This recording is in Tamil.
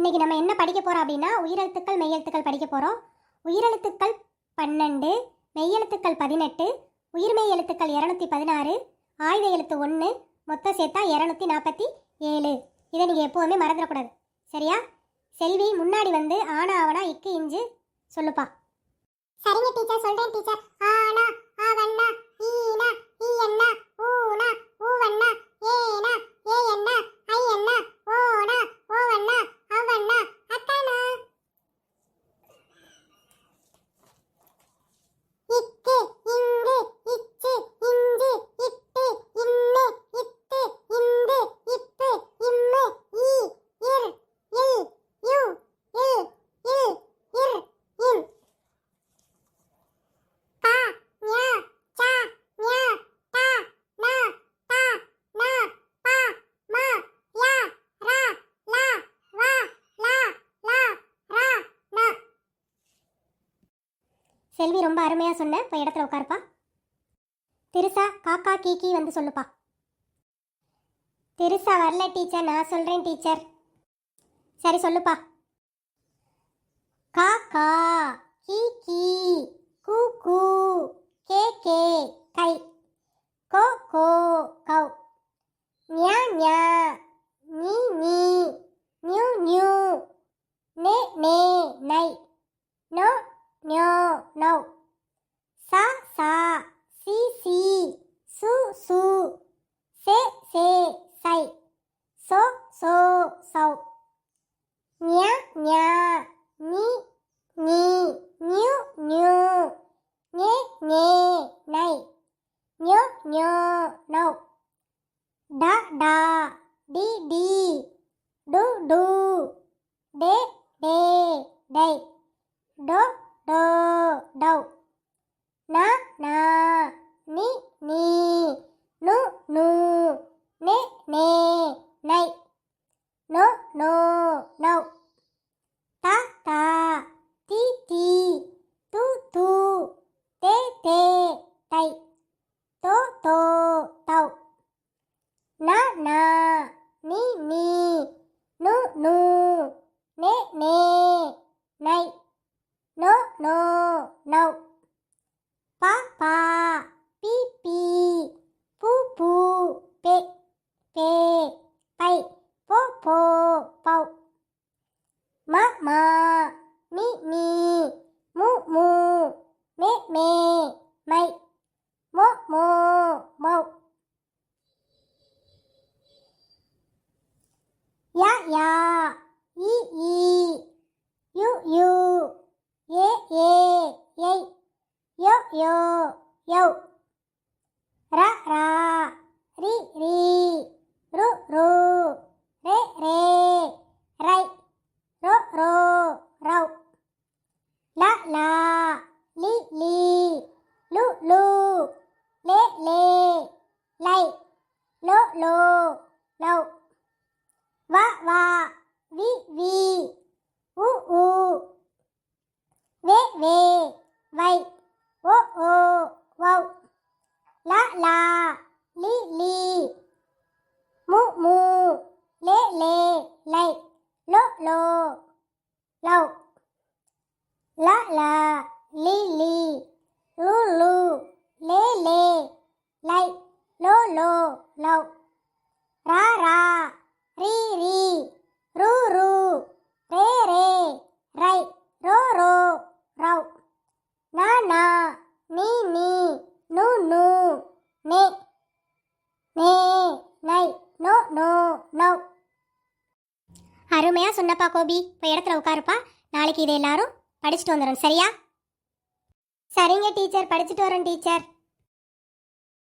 இன்னைக்கு நம்ம என்ன படிக்க போகிறோம் அப்படின்னா உயிரெழுத்துக்கள் மெய்யெழுத்துக்கள் படிக்க போகிறோம் உயிரெழுத்துக்கள் பன்னெண்டு மெய்யெழுத்துக்கள் பதினெட்டு உயிர்மெய் எழுத்துக்கள் இரநூத்தி பதினாறு ஆய்வு எழுத்து ஒன்று மொத்தம் சேர்த்தா இரநூத்தி நாற்பத்தி ஏழு. இதை நீங்கள் எப்போவுமே மறந்துடக்கூடாது. சரியா? செல்வி முன்னாடி வந்து ஆனா ஆவனா இக்கு இஞ்சு சொல்லுப்பா. சரிங்க டீச்சர் சொல்கிறேன் டீச்சர். ஆ செல்வி ரொம்ப அருமையாக சொன்ன இப்போ இடத்துல உட்காருப்பா. திருசா காக்கா கீக்கி வந்து சொல்லுப்பா. திருசா வரல டீச்சர் நான் சொல்கிறேன் டீச்சர். சரி சொல்லுப்பா. காக்கா கீ கீ கூ கூ கே கோ கோ கௌ ஞா ஞா நீ நீ நியூ நியூ நே நே நை நோ ஞோ நௌ சா சா சி சி சு சு சே சே சை சோ சோ சௌ ஞா ஞா நீ நீ நியூ நியூ நே நே நை ஞோ ஞோ நௌ டா டா டி டி டு டு டே டே டை. டோ டோ டௌ நா நா நீ நீ நு நு நே நே நை. நோ no. ママ、ミミ、モモ、メメ、マイ、モモ、モ。やや、いい、ゆゆ、ええ、えい、よよ、よ。らら。la li li lu lu lê lê lạy lô lô lâu vạ vạ vi vi u u vê vê vậy ô ô, vậu. La la li li mu mu love அருமையாக சொன்னப்பா கோபி. இப்போ இடத்துல உட்காருப்பா. நாளைக்கு இதை எல்லாரும் படிச்சுட்டு வந்துடும் சரியா? சரிங்க டீச்சர். படிச்சுட்டு வரேன் டீச்சர்.